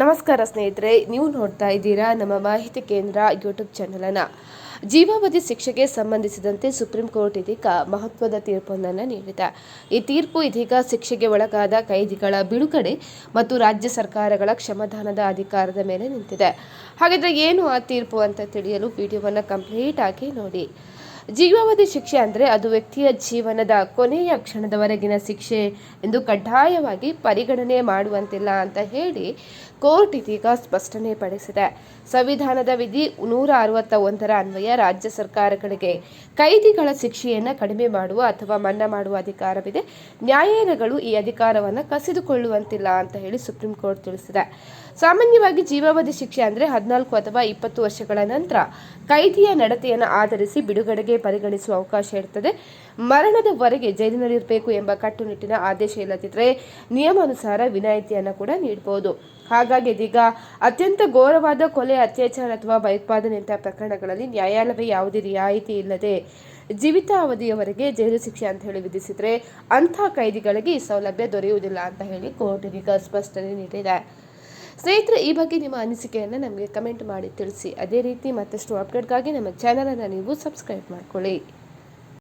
ನಮಸ್ಕಾರ ಸ್ನೇಹಿತರೆ, ನೀವು ನೋಡ್ತಾ ಇದ್ದೀರಾ ನಮ್ಮ ಮಾಹಿತಿ ಕೇಂದ್ರ ಯೂಟ್ಯೂಬ್ ಚಾನಲನ್ನು ಜೀವಾವಧಿ ಶಿಕ್ಷೆಗೆ ಸಂಬಂಧಿಸಿದಂತೆ ಸುಪ್ರೀಂ ಕೋರ್ಟ್ ಇದೀಗ ಮಹತ್ವದ ತೀರ್ಪೊಂದನ್ನು ನೀಡಿದೆ. ಈ ತೀರ್ಪು ಇದೀಗ ಶಿಕ್ಷೆಗೆ ಒಳಗಾದ ಕೈದಿಗಳ ಬಿಡುಗಡೆ ಮತ್ತು ರಾಜ್ಯ ಸರ್ಕಾರಗಳ ಕ್ಷಮದಾನದ ಅಧಿಕಾರದ ಮೇಲೆ ನಿಂತಿದೆ. ಹಾಗಾದರೆ ಏನು ಆ ತೀರ್ಪು ಅಂತ ತಿಳಿಯಲು ವಿಡಿಯೋವನ್ನು ಕಂಪ್ಲೀಟ್ ಆಗಿ ನೋಡಿ. ಜೀವಾವಧಿ ಶಿಕ್ಷೆ ಅಂದರೆ ಅದು ವ್ಯಕ್ತಿಯ ಜೀವನದ ಕೊನೆಯ ಕ್ಷಣದವರೆಗಿನ ಶಿಕ್ಷೆ ಎಂದು ಕಡ್ಡಾಯವಾಗಿ ಪರಿಗಣನೆ ಮಾಡುವಂತಿಲ್ಲ ಅಂತ ಹೇಳಿ ಕೋರ್ಟ್ ಇದೀಗ ಸ್ಪಷ್ಟನೆ ಪಡಿಸಿದೆ. ಸಂವಿಧಾನದ ವಿಧಿ ನೂರ ಅರವತ್ತ ಒಂದರ ಅನ್ವಯ ರಾಜ್ಯ ಸರ್ಕಾರಗಳಿಗೆ ಕೈದಿಗಳ ಶಿಕ್ಷೆಯನ್ನು ಕಡಿಮೆ ಮಾಡುವ ಅಥವಾ ಮನ್ನಾ ಮಾಡುವ ಅಧಿಕಾರವಿದೆ. ನ್ಯಾಯಾಲಯಗಳು ಈ ಅಧಿಕಾರವನ್ನು ಕಸಿದುಕೊಳ್ಳುವಂತಿಲ್ಲ ಅಂತ ಹೇಳಿ ಸುಪ್ರೀಂ ಕೋರ್ಟ್ ತಿಳಿಸಿದೆ. ಸಾಮಾನ್ಯವಾಗಿ ಜೀವಾವಧಿ ಶಿಕ್ಷೆ ಅಂದರೆ ಹದಿನಾಲ್ಕು ಅಥವಾ ಇಪ್ಪತ್ತು ವರ್ಷಗಳ ನಂತರ ಕೈದಿಯ ನಡತೆಯನ್ನು ಆಧರಿಸಿ ಬಿಡುಗಡೆಗೆ ಪರಿಗಣಿಸುವ ಅವಕಾಶ ಇರ್ತದೆ. ಮರಣದವರೆಗೆ ಜೈಲಿನಲ್ಲಿರಬೇಕು ಎಂಬ ಕಟ್ಟುನಿಟ್ಟಿನ ಆದೇಶ ಇಲ್ಲದಿದ್ದರೆ ನಿಯಮಾನುಸಾರ ವಿನಾಯಿತಿಯನ್ನು ಕೂಡ ನೀಡಬಹುದು ಹಾಗಾಗಿ ಇದೀಗ ಅತ್ಯಂತ ಘೋರವಾದ ಕೊಲೆ, ಅತ್ಯಾಚಾರ ಅಥವಾ ಭಯೋತ್ಪಾದನೆಯಂತಹ ಪ್ರಕರಣಗಳಲ್ಲಿ ನ್ಯಾಯಾಲಯ ಯಾವುದೇ ರಿಯಾಯಿತಿ ಇಲ್ಲದೆ ಜೀವಿತಾವಧಿಯವರೆಗೆ ಜೈಲು ಶಿಕ್ಷೆ ಅಂತ ಹೇಳಿ ವಿಧಿಸಿದರೆ ಅಂಥ ಕೈದಿಗಳಿಗೆ ಈ ಸೌಲಭ್ಯ ದೊರೆಯುವುದಿಲ್ಲ ಅಂತ ಹೇಳಿ ಕೋರ್ಟ್ ಇದೀಗ ಸ್ಪಷ್ಟನೆ ನೀಡಿದೆ. ಸ್ನೇಹಿತರೆ, ಈ ಬಗ್ಗೆ ನಿಮ್ಮ ಅನಿಸಿಕೆಯನ್ನು ನಮಗೆ ಕಮೆಂಟ್ ಮಾಡಿ ತಿಳಿಸಿ. ಅದೇ ರೀತಿ ಮತ್ತಷ್ಟು ಅಪ್ಡೇಟ್ಗಾಗಿ ನಮ್ಮ ಚಾನಲನ್ನು ನೀವು ಸಬ್ಸ್ಕ್ರೈಬ್ ಮಾಡ್ಕೊಳ್ಳಿ.